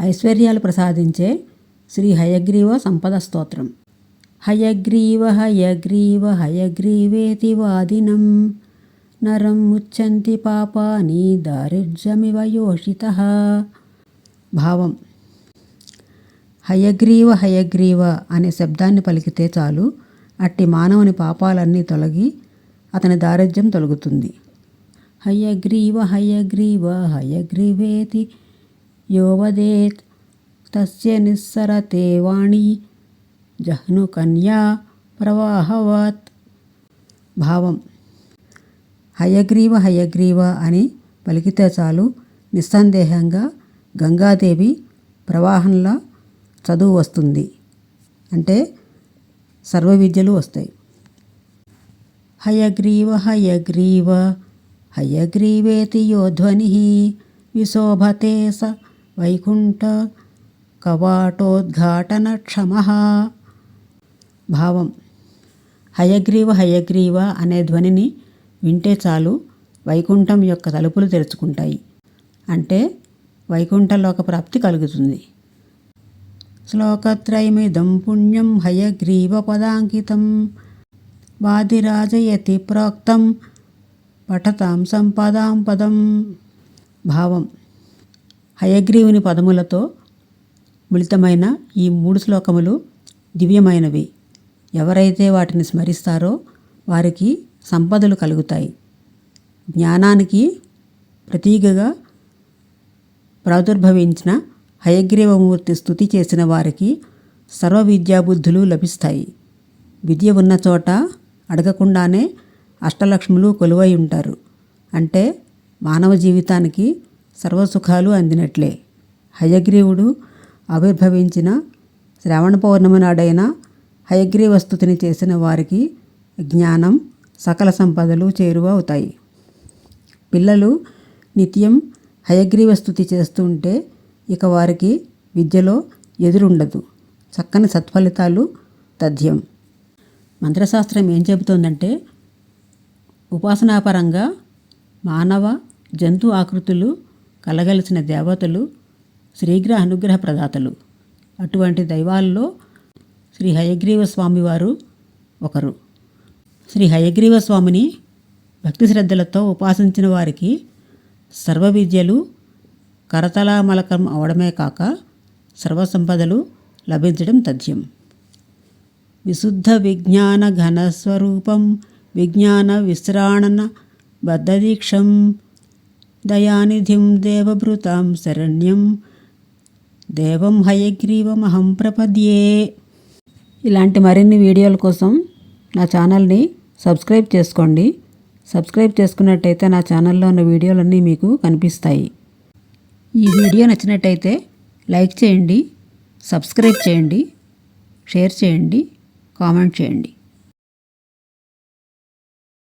ఐశ్వర్యాలు ప్రసాదించే శ్రీ హయగ్రీవ సంపద స్తోత్రం. హయగ్రీవ హయగ్రీవ హయగ్రీవేతి వాదినం. నరం ముచ్చంతి పాపాని దారిద్ర్యమివ యోషిత భావం. హయగ్రీవ హయగ్రీవ అనే శబ్దాన్ని పలికితే చాలు అట్టి మానవుని పాపాలన్నీ తొలగి అతని దారిద్ర్యం తొలగుతుంది. హయగ్రీవ హయగ్రీవ హయగ్రీవేతి యోవదేత్ తస్య నిస్సరతే వాణి జహ్ను కన్యా ప్రవాహవత్ భావం హయగ్రీవ హయగ్రీవ అని పలికితే చాలు। నిస్సందేహంగా గంగాదేవి ప్రవాహంలా చదువు వస్తుంది। అంటే సర్వ విద్యలు వస్తాయి। హయగ్రీవ హయగ్రీవ హయగ్రీవేతి యోధ్వని విశోభతే స వైకుంఠ కవాటోద్ఘాటన క్షమ భావం. హయగ్రీవ హయగ్రీవ అనే ధ్వనిని వింటే చాలు వైకుంఠం యొక్క తలుపులు తెరుచుకుంటాయి. అంటే వైకుంఠలోక ప్రాప్తి కలుగుతుంది. శ్లోకత్రయమిదం పుణ్యం హయగ్రీవ పదాంకితం. వాదిరాజయతి ప్రోక్తం పఠతాం సంపదాం పదం. భావం. హయగ్రీవుని పదములతో మిళితమైన ఈ మూడు శ్లోకములు దివ్యమైనవి. ఎవరైతే వాటిని స్మరిస్తారో వారికి సంపదలు కలుగుతాయి. జ్ఞానానికి ప్రతీకగా ప్రాదుర్భవించిన హయగ్రీవమూర్తి స్థుతి చేసిన వారికి సర్వ విద్యాబుద్ధులు లభిస్తాయి. విద్య ఉన్న చోట అడగకుండానే అష్టలక్ష్ములు కొలువై ఉంటారు. అంటే మానవ జీవితానికి సర్వసుఖాలు అందినట్లే. హయగ్రీవుడు ఆవిర్భవించిన శ్రావణ పౌర్ణమి నాడైన హయగ్రీవస్తుతిని చేసిన వారికి జ్ఞానం సకల సంపదలు చేరువ అవుతాయి. పిల్లలు నిత్యం హయగ్రీవస్తుతి చేస్తుంటే ఇక వారికి విద్యలో ఎదురుండదు. చక్కని సత్ఫలితాలు తథ్యం. మంత్రశాస్త్రం ఏం చెబుతోందంటే ఉపాసనాపరంగా మానవ జంతు ఆకృతులు కలగలిసిన దేవతలు శ్రీగ్రహ అనుగ్రహ ప్రదాతలు. అటువంటి దైవాల్లో శ్రీ హయగ్రీవ స్వామివారు ఒకరు. శ్రీ హయగ్రీవ స్వామిని భక్తి శ్రద్ధలతో ఉపాసించిన వారికి సర్వ విద్యలు కరతలామలకం అవడమే కాక సర్వసంపదలు లభించడం తథ్యం. విశుద్ధ విజ్ఞాన ఘనస్వరూపం విజ్ఞాన విశ్రాణన బద్ధదీక్షం దయానిధిం దేవభృతాం శరణ్యం దేవం హయగ్రీవమహం ప్రపద్యే ఇలాంటి మరిన్ని వీడియోల కోసం నా ఛానల్ని సబ్స్క్రైబ్ చేసుకోండి. సబ్స్క్రైబ్ చేసుకున్నట్టయితే నా ఛానల్లో ఉన్న వీడియోలన్నీ మీకు కనిపిస్తాయి. ఈ వీడియో నచ్చినట్టయితే లైక్ చేయండి సబ్స్క్రైబ్ చేయండి షేర్ చేయండి కామెంట్ చేయండి.